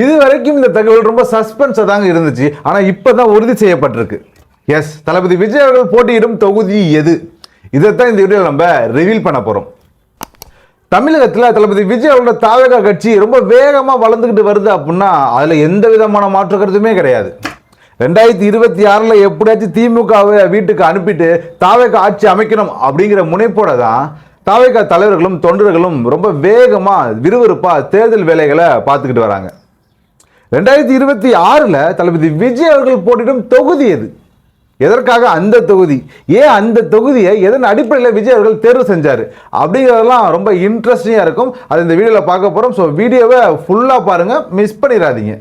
இது வரைக்கும் இந்த தகவல் ரொம்ப சஸ்பென்ஸாக தாங்க இருந்துச்சு. ஆனால் இப்போ தான் உறுதி செய்யப்பட்டிருக்கு. எஸ் தளபதி விஜய் அவர்கள் போட்டியிடும் தொகுதி எது? இதைத்தான் இந்த வீடியோவில் நம்ம ரிவீல் பண்ண போகிறோம் தமிழகத்தில் தளபதி விஜய் அவரோட தாவக கட்சி ரொம்ப வேகமாக வளர்ந்துக்கிட்டு வருது அப்படின்னா அதில் எந்த விதமான மாற்று கருத்துமே கிடையாது. ரெண்டாயிரத்தி இருபத்தி ஆறில் எப்படியாச்சும் திமுகவை வீட்டுக்கு அனுப்பிட்டு தாவக ஆட்சி அமைக்கணும் அப்படிங்கிற முனைப்போட தான் தாவக தலைவர்களும் தொண்டர்களும் ரொம்ப வேகமாக விறுவிறுப்பாக தேர்தல் வேலைகளை பார்த்துக்கிட்டு வராங்க. ரெண்டாயிரத்தி இருபத்தி ஆறில் தளபதி விஜய் அவர்கள் போட்டிடும் தொகுதி எது? எதற்காக அந்த தொகுதி? ஏன் அந்த தொகுதியை எதன் அடிப்படையில் விஜய் அவர்கள் தேர்வு செஞ்சார்? அப்படிங்கிறதெல்லாம் ரொம்ப இன்ட்ரெஸ்டிங்காக இருக்கும். அது இந்த வீடியோவில் பார்க்க போகிறோம் ஸோ வீடியோவை ஃபுல்லாக பாருங்கள் மிஸ் பண்ணிடாதீங்க.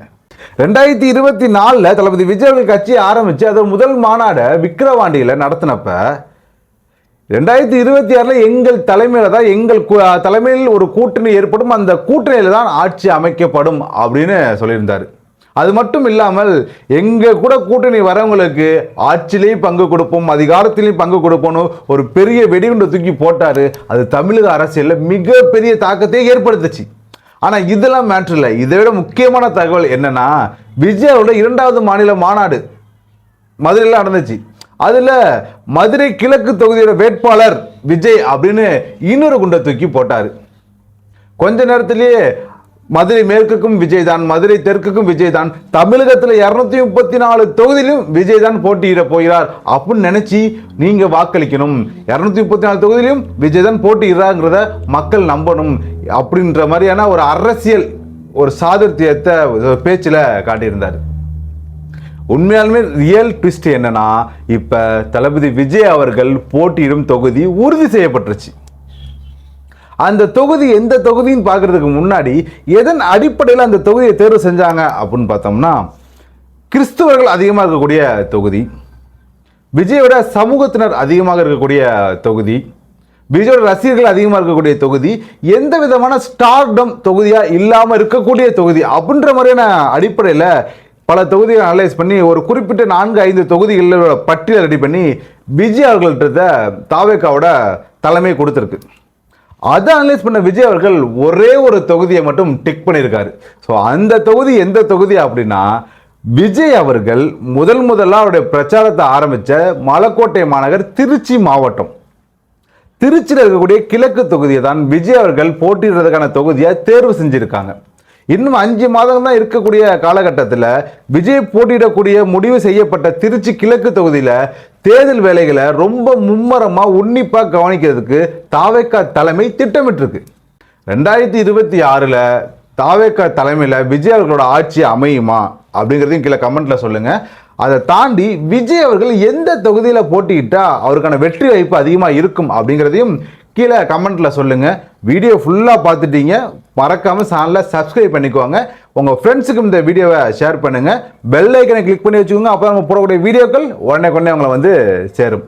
ரெண்டாயிரத்தி இருபத்தி நாலில் தளபதி விஜய் அவர்கள் கட்சி ஆரம்பித்து அது முதல் மாநாடை விக்கிரவாண்டியில் நடத்தினப்ப ரெண்டாயிரத்தி இருபத்தி ஆறில் எங்கள் தலைமையில் தான் எங்கள் தலைமையில் ஒரு கூட்டணி ஏற்படும் அந்த கூட்டணியில் தான் ஆட்சி அமைக்கப்படும் அப்படின்னு சொல்லியிருந்தார். அது மட்டும் இல்லாமல் எங்கள் கூட கூட்டணி வரவங்களுக்கு ஆட்சியிலையும் பங்கு கொடுப்போம் அதிகாரத்திலையும் பங்கு கொடுப்போம்னு ஒரு பெரிய வெடிகுண்டு தூக்கி போட்டார். அது தமிழக அரசியலில் மிகப்பெரிய தாக்கத்தை ஏற்படுத்துச்சு. ஆனால் இதெல்லாம் மேட்ரு இல்லை. இதை விட முக்கியமான தகவல் என்னன்னா விஜயோட இரண்டாவது மாநில மாநாடு மதுரையில் நடந்துச்சு. அதில் மதுரை கிழக்கு தொகுதியோட வேட்பாளர் விஜய் அப்படின்னு இன்னொரு குண்டை தூக்கி போட்டார். கொஞ்ச நேரத்திலேயே மதுரை மேற்குக்கும் விஜய் தான் மதுரை தெற்குக்கும் விஜய் தான் தமிழகத்தில் இரநூத்தி முப்பத்தி நாலு தொகுதியிலும் விஜய் தான் போட்டியிட போகிறார் அப்படின்னு நினச்சி நீங்கள் வாக்களிக்கணும். இரநூத்தி முப்பத்தி நாலு தொகுதியிலும் விஜய் தான் போட்டியிடுறாங்கிறத மக்கள் நம்பணும் அப்படின்ற மாதிரியான ஒரு அரசியல் ஒரு சாதுர்த்தியத்தை பேச்சில் காட்டியிருந்தார். உண்மையாலுமே ரியல் ட்விஸ்ட் என்னன்னா இப்ப தளபதி விஜய் அவர்கள் போட்டியிடும் தொகுதி உறுதி செய்யப்பட்டுருச்சு. அந்த தொகுதி எந்த தொகுதின்னு பார்க்கறதுக்கு முன்னாடி எதன் அடிப்படையில் அந்த தொகுதியை தேர்வு செஞ்சாங்க அப்படின்னு பார்த்தோம்னா கிறிஸ்துவர்கள் அதிகமாக இருக்கக்கூடிய தொகுதி விஜயோட சமூகத்தினர் அதிகமாக இருக்கக்கூடிய தொகுதி விஜயோட ரசிகர்கள் அதிகமாக இருக்கக்கூடிய தொகுதி எந்த விதமான ஸ்டார்டம் தொகுதியாக இல்லாமல் இருக்கக்கூடிய தொகுதி அப்படின்ற மாதிரியான அடிப்படையில் பல தொகுதிகளை அனலைஸ் பண்ணி ஒரு குறிப்பிட்ட நான்கு ஐந்து தொகுதிகளோட பட்டியல் ரெடி பண்ணி விஜய் அவர்கள்ட்ட தாவேக்காவோட தலைமை கொடுத்துருக்கு. அதை அனலைஸ் பண்ண விஜய் அவர்கள் ஒரே ஒரு தொகுதியை மட்டும் டிக் பண்ணியிருக்காரு. ஸோ அந்த தொகுதி எந்த தொகுதி அப்படின்னா விஜய் அவர்கள் முதல் முதலாக அவருடைய பிரச்சாரத்தை ஆரம்பித்த மலக்கோட்டை மாநகர் திருச்சி மாவட்டம். திருச்சியில் இருக்கக்கூடிய கிழக்கு தொகுதியை தான் விஜய் அவர்கள் போட்டியிடுறதுக்கான தொகுதியை தேர்வு செஞ்சுருக்காங்க. இன்னும் அஞ்சு மாதம் தான் இருக்கக்கூடிய காலகட்டத்தில் விஜய் போட்டியிடக்கூடிய முடிவு செய்யப்பட்ட திருச்சி கிழக்கு தொகுதியில் தேர்தல் வேலைகளை ரொம்ப மும்மரமாக உன்னிப்பாக கவனிக்கிறதுக்கு தாவேக்கா தலைமை திட்டமிட்டிருக்கு. ரெண்டாயிரத்தி இருபத்தி ஆறில் தாவேக்கா தலைமையில் விஜய் அவர்களோட ஆட்சி அமையுமா அப்படிங்கிறதையும் கீழே கமெண்ட்ல சொல்லுங்க. அதை தாண்டி விஜய் அவர்கள் எந்த தொகுதியில் போட்டியிட்டா அவருக்கான வெற்றி வாய்ப்பு அதிகமாக இருக்கும் அப்படிங்கிறதையும் கீழே கமெண்ட்டில் சொல்லுங்கள் வீடியோ ஃபுல்லாக பார்த்துட்டீங்க. மறக்காமல் சேனலை சப்ஸ்கிரைப் பண்ணிக்கோங்க. உங்கள் ஃப்ரெண்ட்ஸுக்கும் இந்த வீடியோவை ஷேர் பண்ணுங்கள் பெல் ஐக்கனை கிளிக் பண்ணி வச்சுக்கோங்க. அப்போ நம்ம போடக்கூடிய வீடியோக்கள் உடனே உடனே உங்களை வந்து சேரும்.